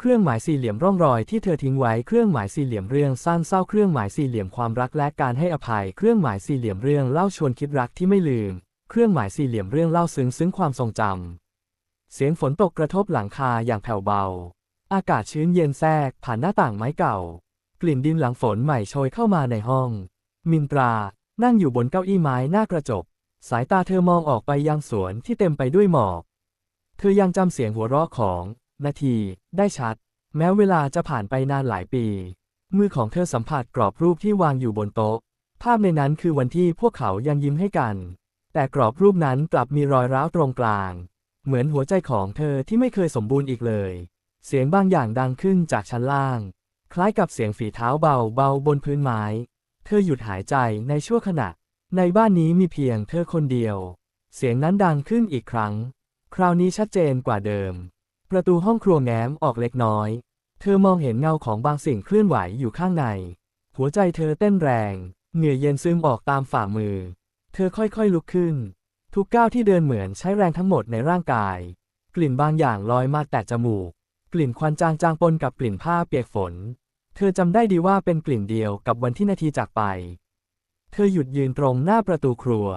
เครื่องหมายสี่เหลี่ยมร่องรอยที่เธอทิ้งไว้เครื่องหมายสี่เหลี่ยมเรื่องสั้นเศร้าเครื่องหมายสี่เหลี่ยมความรักและการให้อภัย เครื่องหมายสี่เหลี่ยมเรื่องเล่าชวนคิดรักที่ไม่ลืม เครื่องหมายสี่เหลี่ยมเรื่องเล่าซึ้งซึ้งความทรงจำเสียงฝนตกกระทบหลังคาอย่างแผ่วเบา อากาศชื้นเย็นแทรกผ่านหน้าต่างไม้เก่า กลิ่นดินหลังฝนใหม่โชยเข้ามาในห้อง มินตรานั่งอยู่บนเก้าอี้ไม้หน้ากระจก สายตาเธอมองออกไปยังสวนที่เต็มไปด้วยหมอก เธอยังจำเสียงหัวเราะของ นาที ได้ชัด แม้เวลาจะผ่านไปนานหลายปี มือของเธอสัมผัสกรอบรูปที่วางอยู่บนโต๊ะ ภาพในนั้นคือวันที่พวกเขายังยิ้มให้กัน แต่กรอบรูปนั้นกลับมีรอยร้าวตรงกลาง เหมือนหัวใจของเธอที่ไม่เคยสมบูรณ์อีกเลย เสียงบางอย่างดังขึ้นจากชั้นล่าง คล้ายกับเสียงฝีเท้าเบาเบาบนพื้นไม้ เธอหยุดหายใจในชั่วขณะ ในบ้านนี้มีเพียงเธอคนเดียว เสียงนั้นดังขึ้นอีกครั้ง คราวนี้ชัดเจนกว่าเดิม ประตูห้องครัวแง้มออกเล็กน้อย เธอมองเห็นเงาของบางสิ่งเคลื่อนไหวอยู่ข้างใน หัวใจเธอเต้นแรง เหงื่อเย็นซึมออกตามฝ่ามือ เธอค่อยๆลุกขึ้น ทุกก้าวที่เดินเหมือนใช้แรงทั้งหมดในร่างกาย กลิ่นบางอย่างลอยมาแต่จมูก กลิ่นควันจางๆปนกับกลิ่นผ้าเปียกฝน เธอจำได้ดีว่าเป็นกลิ่นเดียวกับวันที่นาทีจากไป เธอหยุดยืนตรงหน้าประตูครัว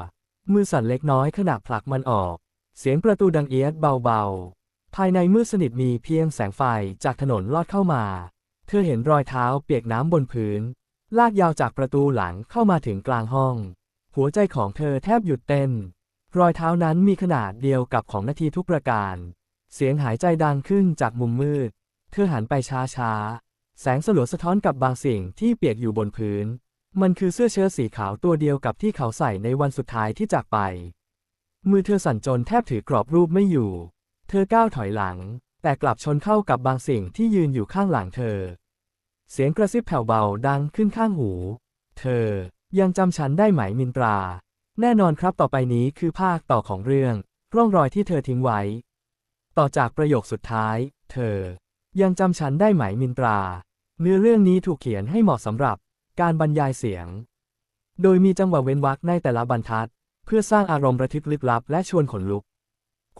มือสั่นเล็กน้อยขณะผลักมันออก เสียงประตูดังเอียดเบาๆ ภายในมืดสนิทมีเพียงแสงไฟจากถนนลอดเข้ามา เธอเห็นรอยเท้าเปียกน้ำบนพื้น ลากยาวจากประตูหลังเข้ามาถึงกลางห้อง หัวใจของเธอแทบหยุดเต้น รอยเท้านั้นมีขนาดเดียวกับของนาทีทุกประการ เสียงหายใจดังขึ้นจากมุมมืด เธอหันไปช้าๆ แสงสลัวสะท้อนกับบางสิ่งที่เปียกอยู่บนพื้น มันคือเสื้อเชิ้ตสีขาวตัวเดียวกับที่เขาใส่ในวันสุดท้ายที่จากไป มือเธอสั่นจนแทบถือกรอบรูปไม่อยู่ เธอก้าวถอยหลัง แต่กลับชนเข้ากับบางสิ่งที่ยืนอยู่ข้างหลังเธอ เสียงกระซิบแผ่วเบาดังขึ้นข้างหู เธอยังจำฉันได้ไหมมินตรา แน่นอนครับต่อไปนี้คือภาคต่อของเรื่อง ร่องรอยที่เธอทิ้งไว้ ต่อจากประโยคสุดท้าย เธอ ยังจำฉันได้ไหมมินตรา เนื้อเรื่องนี้ถูกเขียนให้เหมาะสำหรับการบรรยายเสียง โดยมีจังหวะเว้นวรรคในแต่ละบรรทัด เพื่อสร้างอารมณ์ระทึกลึกลับและชวนขนลุก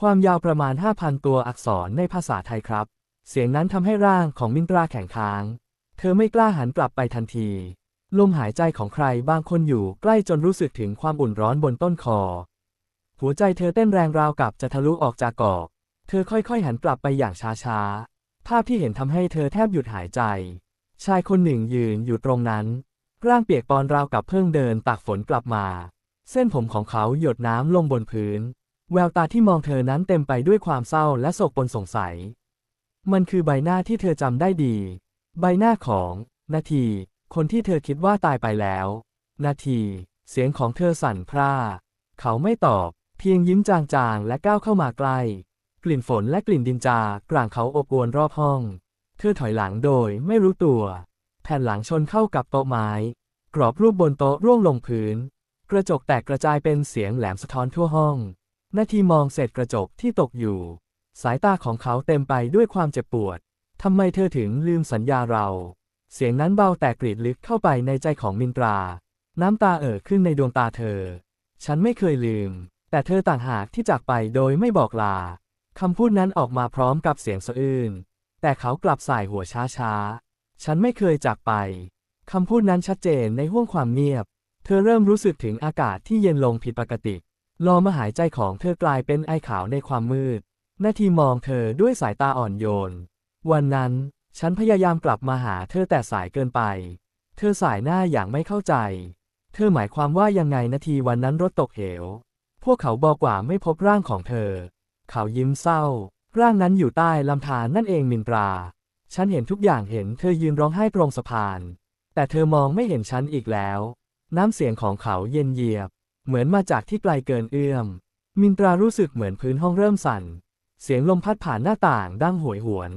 ความยาวประมาณ 5,000 ตัวอักษรในภาษาไทยครับ เสียงนั้นทำให้ร่างของมินตราแข็งค้าง เธอไม่กล้าหันกลับไปทันที ลมหายใจของใครบางคนอยู่ใกล้จนรู้สึกถึงความอุ่นร้อนบนต้นคอ หัวใจเธอเต้นแรงราวกับจะทะลุออกจากกอก เธอค่อยๆหันกลับไปอย่างช้าๆ ภาพที่เห็นทำให้เธอแทบหยุดหายใจ ชายคนหนึ่งยืนอยู่ตรงนั้น ร่างเปียกปอนราวกับเพิ่งเดินตากฝนกลับมา เส้นผมของเขาหยดน้ำลงบนพื้น แววตาที่มองเธอนั้นเต็มไปด้วยความเศร้าและโศกปนสงสัย มันคือใบหน้าที่เธอจำได้ดี ใบหน้าของนาที คนที่เธอคิดว่าตายไปแล้ว นาที เสียงของเธอสั่นพร่า เขาไม่ตอบ เพียงยิ้มจางๆ และก้าวเข้ามาใกล้ กลิ่นฝนและกลิ่นดินจากลางเขาอบอวลรอบห้อง เธอถอยหลังโดยไม่รู้ตัว แผ่นหลังชนเข้ากับโต๊ะไม้ กรอบรูปบนโต๊ะร่วงลงพื้น กระจกแตกกระจายเป็นเสียงแหลมสะท้อนทั่วห้อง นาทีมองเศษกระจกที่ตกอยู่ สายตาของเขาเต็มไปด้วยความเจ็บปวด ทำไมเธอถึงลืมสัญญาเรา เสียงนั้นเบาแต่กรีดลึกเข้าไปในใจของมินตรา น้ำตาเอ่อขึ้นในดวงตาเธอ ฉันไม่เคยลืม แต่เธอต่างหากที่จากไปโดยไม่บอกลา คำพูดนั้นออกมาพร้อมกับเสียงสะอื้น แต่เขากลับสายหัวช้าๆ ฉันไม่เคยจากไป คำพูดนั้นชัดเจนในห้วงความเงียบ เธอเริ่มรู้สึกถึงอากาศที่เย็นลงผิดปกติ ลอมาหายใจของเธอกลายเป็นไอขาวในความมืด นาทีมองเธอด้วยสายตาอ่อนโยน วันนั้น ฉันพยายามกลับมาหาเธอแต่สายเกินไป เธอสายหน้าอย่างไม่เข้าใจ เธอหมายความว่ายังไงนาทีวันนั้นรถตกเหว พวกเขาบอกว่าไม่พบร่างของเธอ เขายิ้มเศร้า ร่างนั้นอยู่ใต้ลำธารนั่นเองมินตรา ฉันเห็นทุกอย่างเห็นเธอยืนร้องไห้ตรงสะพาน แต่เธอมองไม่เห็นฉันอีกแล้ว น้ำเสียงของเขาเย็นเยียบ เหมือนมาจากที่ไกลเกินเอื้อม มินตรารู้สึกเหมือนพื้นห้องเริ่มสั่น เสียงลมพัดผ่านหน้าต่างดังหวยหวน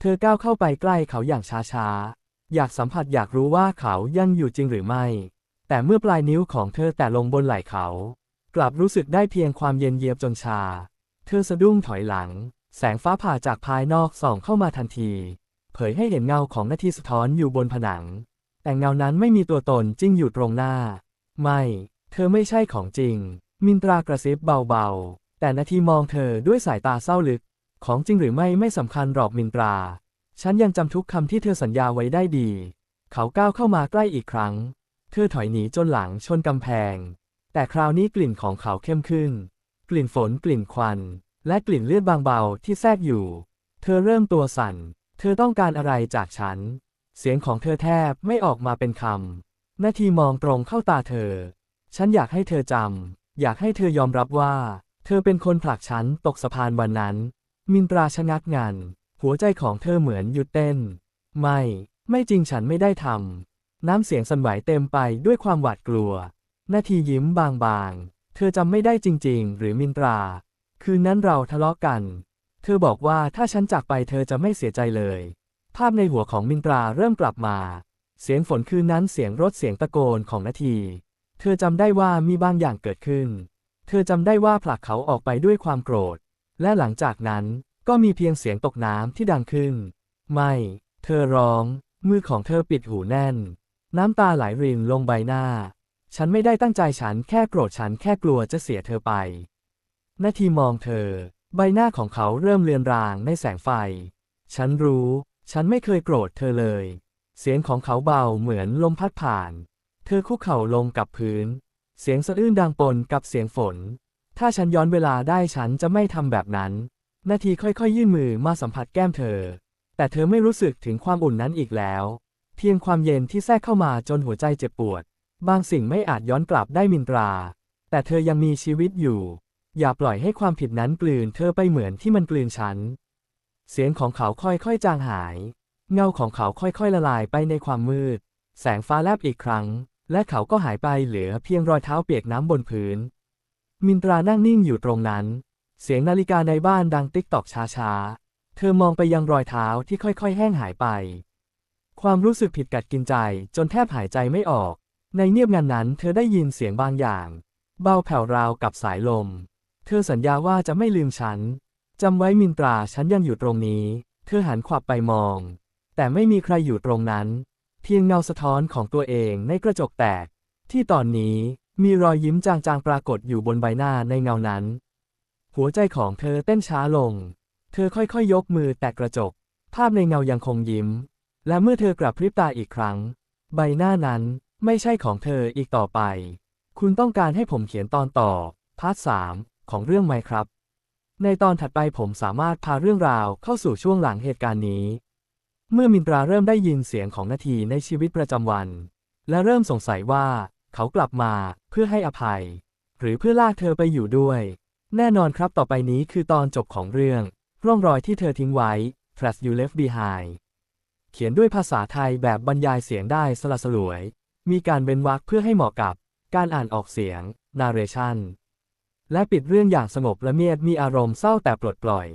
เธอก้าวเข้าไปใกล้เขาอย่างช้าๆ อยากสัมผัสอยากรู้ว่าเขายังอยู่จริงหรือไม่ แต่เมื่อปลายนิ้วของเธอแตะลงบนไหล่เขา กลับรู้สึกได้เพียงความเย็นเยียบจนชา เธอสะดุ้งถอยหลัง แสงฟ้าผ่าจากภายนอกส่องเข้ามาทันที เผยให้เห็นเงาของนาทีสะท้อนอยู่บนผนัง แต่เงานั้นไม่มีตัวตนจริงอยู่ตรงหน้า ไม่ เธอไม่ใช่ของจริง มินตรากระซิบเบาๆ แต่นาทีมองเธอด้วยสายตาเศร้าลึก ของจริงหรือไม่ไม่สำคัญหรอกมินตรา ฉันยังจำทุกคำที่เธอสัญญาไว้ได้ดี เขาก้าวเข้ามาใกล้อีกครั้ง เธอถอยหนีจนหลังชนกำแพง แต่คราวนี้กลิ่นของเขาเข้มขึ้น กลิ่นฝนกลิ่นควัน และกลิ่นเลือดบางเบาที่แทรกอยู่ เธอเริ่มตัวสั่น เธอต้องการอะไรจากฉัน เสียงของเธอแทบไม่ออกมาเป็นคำนาทีมองตรงเข้าตาเธอ ฉันอยากให้เธอจำ อยากให้เธอยอมรับว่า เธอเป็นคนผลักฉันตกสะพานวันนั้น มินตราชะงักงัน หัวใจของเธอเหมือนหยุดเต้น ไม่ ไม่จริงฉันไม่ได้ทำ น้ำเสียงสั่นไหวเต็มไปด้วยความหวาดกลัว นาทียิ้มบางๆ เธอจำไม่ได้จริง ๆ หรือมินตรา คืนนั้นเราทะเลาะกัน เธอบอกว่าถ้าฉันจากไปเธอจะไม่เสียใจเลย ภาพในหัวของมินตราเริ่มกลับมา เสียงฝนคืนนั้นเสียงรถเสียงตะโกนของนาที เธอจำได้ว่ามีบางอย่างเกิดขึ้น เธอจำได้ว่าผลักเขาออกไปด้วยความโกรธ และหลังจากนั้นก็มีเพียงเสียงตกน้ำที่ดังขึ้น ไม่ เธอร้อง มือของเธอปิดหูแน่น น้ำตาไหลรินลงใบหน้า ฉันไม่ได้ตั้งใจฉันแค่โกรธฉันแค่กลัวจะเสียเธอไป นาทีมองเธอ ใบหน้าของเขาเริ่มเลือนรางในแสงไฟ ฉันรู้ ฉันไม่เคยโกรธเธอเลย เสียงของเขาเบาเหมือนลมพัดผ่าน เธอคุกเข่าลงกับพื้น เสียงสะอื้นดังปนกับเสียงฝน ถ้าฉันย้อนเวลาได้ฉันจะไม่ทำแบบนั้น นาทีค่อยๆ ยื่นมือมาสัมผัสแก้มเธอ แต่เธอไม่รู้สึกถึงความอุ่นนั้นอีกแล้ว เพียงความเย็นที่แทรกเข้ามาจนหัวใจเจ็บปวด บางสิ่งไม่อาจย้อนกลับได้มินตรา แต่เธอยังมีชีวิตอยู่ อย่าปล่อยให้ความผิดนั้นกลืนเธอไปเหมือนที่มันกลืนฉัน เสียงของเขาค่อยๆจางหาย เงาของเขาค่อยๆละลายไปในความมืด แสงฟ้าแลบอีกครั้ง และเขาก็หายไปเหลือเพียงรอยเท้าเปียกน้ำบนพื้น มินตรานั่งนิ่งอยู่ตรงนั้น เสียงนาฬิกาในบ้านดังติ๊กตอกช้าๆ เธอมองไปยังรอยเท้าที่ค่อยๆ แห้งหายไป ความรู้สึกผิดกัดกินใจจนแทบหายใจไม่ออก ในเงียบงันนั้นเธอได้ยินเสียงบางอย่าง เบาแผ่วราวกับสายลม เธอสัญญาว่าจะไม่ลืมฉันจำไว้มินตราฉันยังอยู่ตรงนี้ เธอหันขวับไปมอง แต่ไม่มีใครอยู่ตรงนั้น เพียงเงาสะท้อนของตัวเองในกระจกแตก ที่ตอนนี้มีรอยยิ้มจางๆปรากฏอยู่บนใบหน้าในเงานั้น หัวใจของเธอเต้นช้าลง เธอค่อยๆยกมือแตะกระจก ภาพในเงายังคงยิ้ม และเมื่อเธอกลับพริบตาอีกครั้ง ใบหน้านั้นไม่ใช่ของเธออีกต่อไป คุณต้องการให้ผมเขียนตอนต่อ พาร์ทสามของเรื่องไหมครับ ในตอนถัดไปผมสามารถพาเรื่องราวเข้าสู่ช่วงหลังเหตุการณ์นี้ เมื่อมินตราเริ่มได้ยินเสียงของนาทีในชีวิตประจำวัน และเริ่มสงสัยว่าเขากลับมาเพื่อให้อภัย หรือเพื่อลากเธอไปอยู่ด้วย แน่นอนครับต่อไปนี้คือตอนจบของเรื่อง ร่องรอยที่เธอทิ้งไว้ Trash You Left Behind เขียนด้วยภาษาไทยแบบบรรยายเสียงได้สละสลวย มีการเว้นวรรคเพื่อให้เหมาะกับการอ่านออกเสียง narration และปิดเรื่องอย่างสงบและเมียดมีอารมณ์เศร้าแต่ปลดปล่อย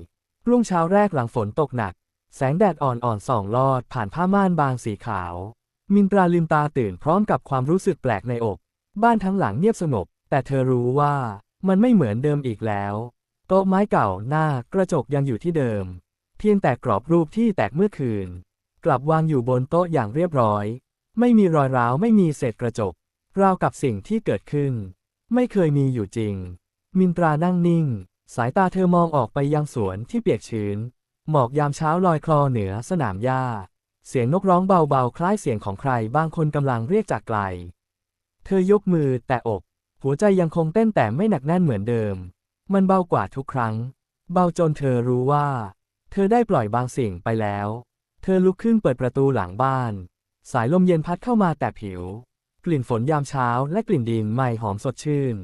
รุ่งเช้าแรกหลังฝนตกหนัก แสงแดดอ่อนๆส่องลอดผ่านผ้าม่านบางสีขาว มินตราลืมตาตื่นพร้อมกับความรู้สึกแปลกในอก บ้านทั้งหลังเงียบสงบ แต่เธอรู้ว่ามันไม่เหมือนเดิมอีกแล้ว โต๊ะไม้เก่าหน้ากระจกยังอยู่ที่เดิม เพียงแต่กรอบรูปที่แตกเมื่อคืน กลับวางอยู่บนโต๊ะอย่างเรียบร้อย ไม่มีรอยร้าวไม่มีเศษกระจก ราวกับสิ่งที่เกิดขึ้น ไม่เคยมีอยู่จริง มินตรานั่งนิ่ง สายตาเธอมองออกไปยังสวนที่เปียกชื้น หมอกยามเช้าลอยคลอเหนือสนามหญ้า เสียงนกร้องเบาๆ คล้ายเสียงของใครบางคนกำลังเรียกจากไกล เธอยกมือแตะอก หัวใจยังคงเต้นแต่ไม่หนักแน่นเหมือนเดิม มันเบากว่าทุกครั้ง เบาจนเธอรู้ว่า เธอได้ปล่อยบางสิ่งไปแล้ว เธอลุกขึ้นเปิดประตูหลังบ้าน สายลมเย็นพัดเข้ามาแต่ผิว กลิ่นฝนยามเช้าและกลิ่นดินใหม่หอมสดชื่น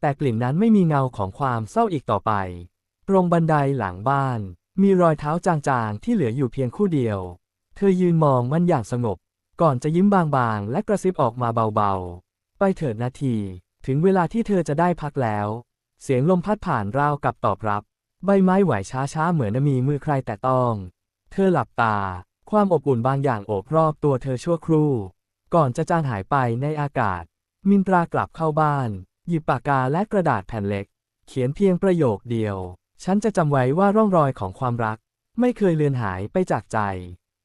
แต่กลิ่นนั้นไม่มีเงาของความเศร้าอีกต่อไป ตรงบันไดหลังบ้าน มีรอยเท้าจางๆ ที่เหลืออยู่เพียงคู่เดียว เธอยืนมองมันอย่างสงบ ก่อนจะยิ้มบางๆ และกระซิบออกมาเบาๆ ไปเถิดนาที ถึงเวลาที่เธอจะได้พักแล้ว เสียงลมพัดผ่านราวกับตอบรับ ใบไม้ไหวช้าๆ เหมือนมีมือใครแต่ต้อง เธอหลับตา ความอบอุ่นบางอย่างโอบรอบตัวเธอชั่วครู่ ก่อนจะจางหายไปในอากาศ มินตรากลับเข้าบ้าน หยิบปากกาและกระดาษแผ่นเล็ก เขียนเพียงประโยคเดียว ฉันจะจำไว้ว่าร่องรอยของความรัก ไม่เคยเลือนหายไปจากใจ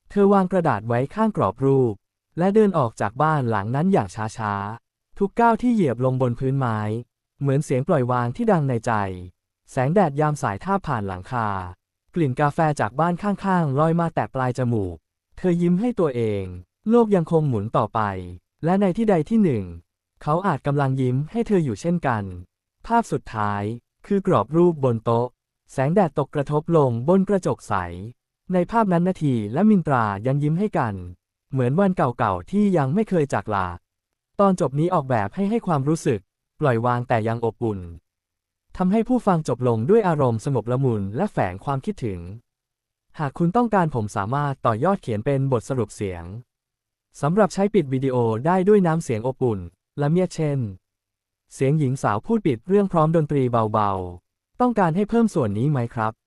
เธอวางกระดาษไว้ข้างกรอบรูป และเดินออกจากบ้านหลังนั้นอย่างช้าๆ ทุกก้าวที่เหยียบลงบนพื้นไม้ เหมือนเสียงปล่อยวางที่ดังในใจ แสงแดดยามสายท่าผ่านหลังคา กลิ่นกาแฟจากบ้านข้างๆลอยมาแตะปลายจมูก เธอยิ้มให้ตัวเอง โลกยังคงหมุนต่อไป และในที่ใดที่หนึ่ง เขาอาจกำลังยิ้มให้เธออยู่เช่นกัน ภาพสุดท้ายคือกรอบรูปบนโต๊ะ แสงแดดตกกระทบลงบนกระจกใส ในภาพนั้นนาทีและมินตรายังยิ้มให้กัน เหมือนวันเก่าๆที่ยังไม่เคยจากลา ตอนจบนี้ออกแบบให้ให้ความรู้สึก ปล่อยวางแต่ยังอบอุ่นทำให้ผู้ฟังจบลงด้วยอารมณ์สงบละมุนและแฝงความคิดถึง หากคุณต้องการผมสามารถต่อยอดเขียนเป็นบทสรุปเสียงสำหรับใช้ปิดวิดีโอได้ด้วยน้ำเสียงอบอุ่น และเมียเช่น เสียงหญิงสาวพูดปิดเรื่องพร้อมดนตรีเบาๆ ต้องการให้เพิ่มส่วนนี้ไหมครับ